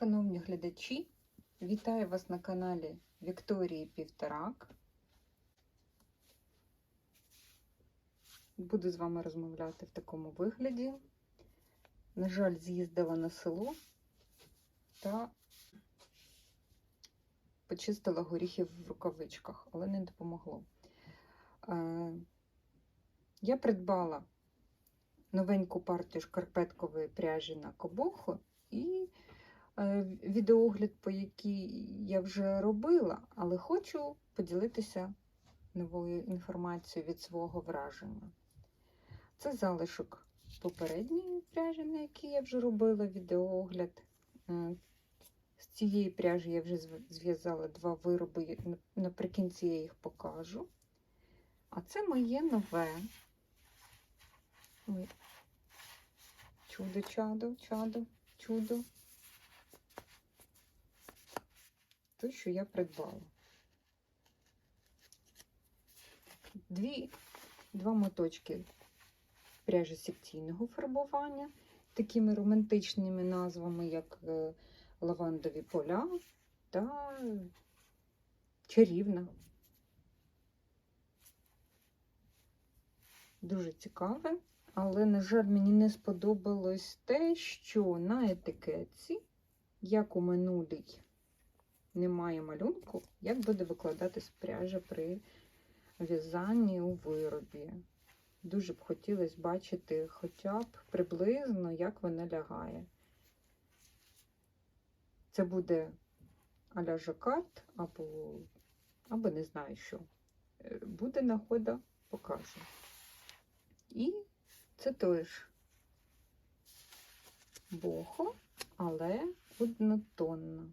Шановні глядачі, вітаю вас на каналі Вікторії Півторак. Буду з вами розмовляти в такому вигляді. На жаль, з'їздила на село та почистила горіхи в рукавичках, але не допомогло. Е, Я придбала новеньку партію шкарпеткової пряжі на кобоху е, відеогляд, по якій я вже робила, але хочу поділитися новою інформацією від свого враження. Це залишок попередньої пряжі, на якій я вже робила відеогляд. Е, З цієї пряжі я вже зв'язала два вироби, наприкінці я їх покажу. А це моє нове. Чудо, чадо, чадо, чудо. Те, що я придбала. Дві, два моточки пряжі секційного фарбування, такими романтичними назвами, як е, лавандові поля та чарівна. Дуже цікаве, але, на жаль, мені не сподобалось те, що на етикетці, як у минулій, немає малюнку, як буде викладатись пряжа при в'язанні у виробі. Дуже б хотілося бачити хоча б приблизно, як вона лягає. Це буде а-ля жакард, або, або не знаю що. Е, Буде нагода, покажу. І це теж бохо, але однотонно.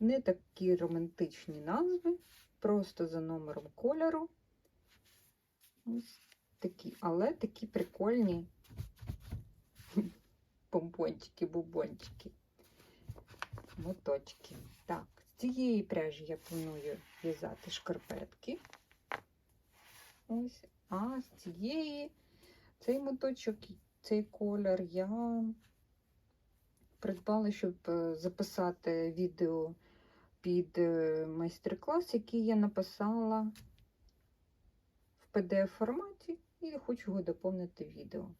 Не такі романтичні назви, просто за номером кольору. Ось такі, але такі прикольні помпончики, бубончики, моточки. Так, з цієї пряжі я планую в'язати шкарпетки. Ось, а з цієї цей моточок, цей колір я придбала, щоб е, записати відео під е, майстер-клас, який я написала в PDF форматі, і хочу його доповнити відео.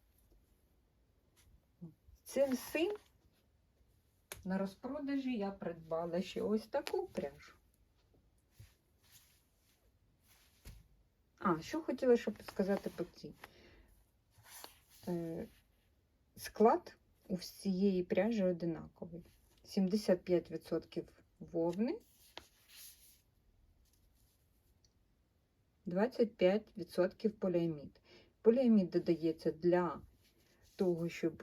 Цим всім на розпродажі я придбала ще ось таку пряжу. А, що хотіла щоб сказати по цій. Е, Склад у всієї пряжі одинаковий. 75% вовни, 25% поліамід. Поліамід додається для того, щоб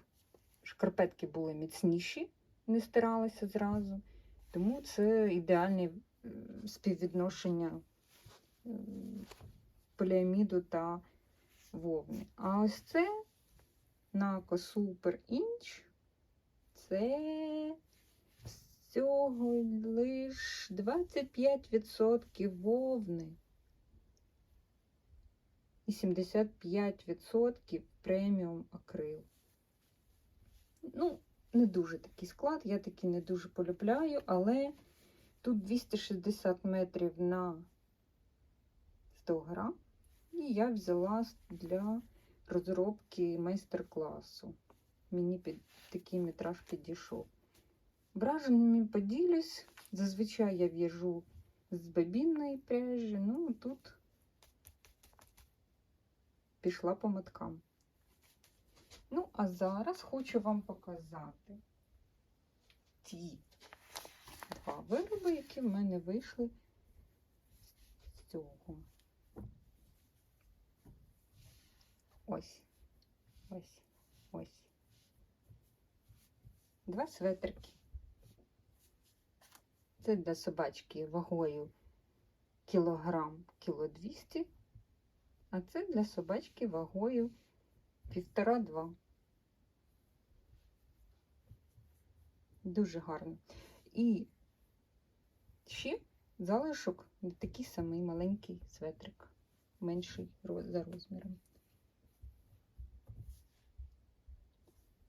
шкарпетки були міцніші, не стиралися зразу. Тому це ідеальне співвідношення поліаміду та вовни. А ось це Нако Супер Інч. Це всього лиш 25% вовни і 75% преміум акрил. Ну, не дуже такий склад, я такий не дуже полюбляю, але тут 260 метрів на 100 грам. І я взяла для розробки майстер-класу. Мені під такий метраж підійшов. Враженнями поділюсь. Зазвичай я в'яжу з бобінної пряжі, ну тут пішла по моткам. Ну, а зараз хочу вам показати ті два вироби, які в мене вийшли з цього. Ось, ось, ось. Два светрики. Це для собачки вагою кілограм кіло 200, а це для собачки вагою півтора-два. Дуже гарно. І ще залишок такий самий маленький светрик, менший за розміром.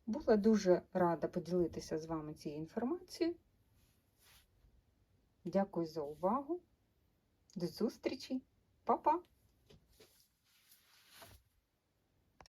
Була дуже рада поділитися з вами цією інформацією. Дякую за увагу. До зустрічі. Па-па!